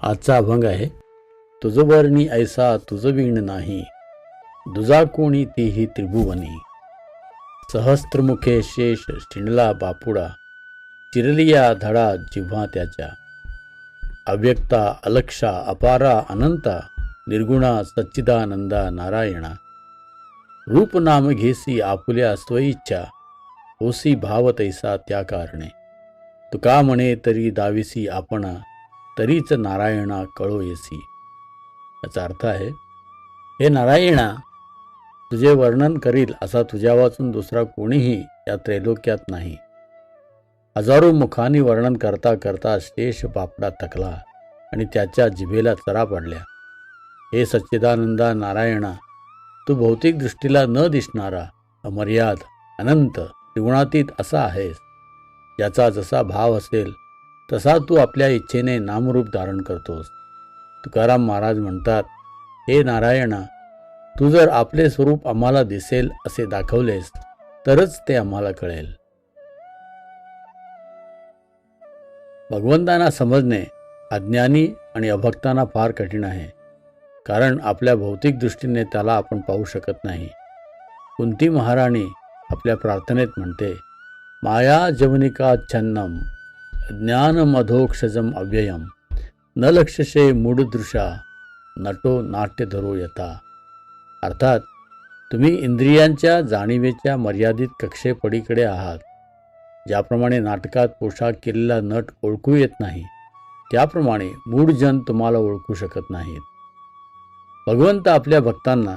आजचा अभंग आहे तुझ वर्णी ऐसा तुझ विण नाही दुजा कोणी तीही त्रिभुवनी. सहस्त्रमुखे शेष शिणला बापुडा चिरलिया धडा जिव्हा त्याच्या. अव्यक्ता अलक्षा अपारा अनंता निर्गुणा सच्चिदानंदा नारायणा. रूप नाम घेसी आपुल्या स्वइच्छा होसी भाव तैसा त्या कारणे. तुका म्हणे तरी दाविसी आपणा तरीच नारायणा कळो येसी याचा अर्थ आहे हे नारायणा तुझे वर्णन करील असा तुझ्या वाचून दुसरा कोणीही या त्रैलोक्यात नाही. हजारो मुखांनी वर्णन करता करता शेष बापडा थकला आणि त्याच्या जिभेला चरा पडल्या. हे सच्चिदानंदा नारायणा तू भौतिक दृष्टीला न दिसणारा अमर्याद अनंत त्रिगुणातीत असा आहेस. ज्याचा जसा भाव असेल तसा तू आपल्या इच्छेने नामरूप धारण करतोस. तुकाराम महाराज म्हणतात हे नारायणा तू जर आपले स्वरूप आम्हाला दिसेल असे दाखवलेस तरच ते आम्हाला कळेल. भगवंतांना समजणे अज्ञानी आणि अभक्तांना फार कठीण आहे कारण आपल्या भौतिक दृष्टीने त्याला आपण पाहू शकत नाही. कुंती महाराणी आपल्या प्रार्थनेत म्हणते माया जवनिका छन्नम. ज्ञानमधोक्षजम अव्ययम। न लक्षशे मूढदृशा नटो नाट्यधरो यथा। अर्थात तुम्ही इंद्रियांच्या जाणीवेच्या मर्यादित कक्षेपडीकडे आहात ज्याप्रमाणे नाटकात पोशाख केलेला नट ओळखू येत नाही त्याप्रमाणे मूढजन तुम्हाला ओळखू शकत नाहीत। भगवंत आपल्या भक्तांना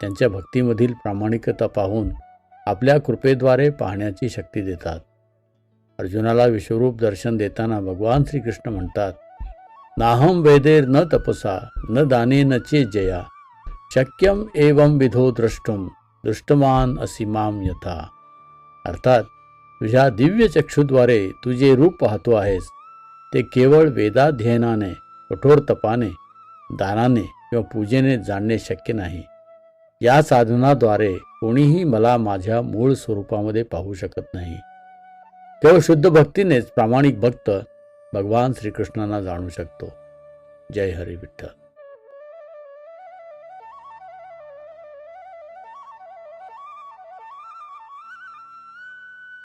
त्यांच्या भक्तीमधील प्रामाणिकता पाहून आपल्या कृपेद्वारे पाहण्याची शक्ती देतात। अर्जुनाला विश्वरूप दर्शन देताना भगवान श्रीकृष्ण म्हणतात नाहम वेदेर न तपसा न दाने न चे जया शक्यम एवं विधो द्रष्टुम दृष्टमान असीमाम यथा. अर्थात तुझ्या दिव्य चक्षुद्वारे तू जे रूप पाहतो आहेस ते केवळ वेदाध्ययनाने कठोर तपाने दानाने किंवा पूजेने जाणणे शक्य नाही. या साधनाद्वारे कोणीही मला माझ्या मूळ स्वरूपामध्ये पाहू शकत नाही. केवळ शुद्ध भक्तीनेच प्रामाणिक भक्त भगवान श्रीकृष्णांना जाणू शकतो. जय हरी विठ्ठल.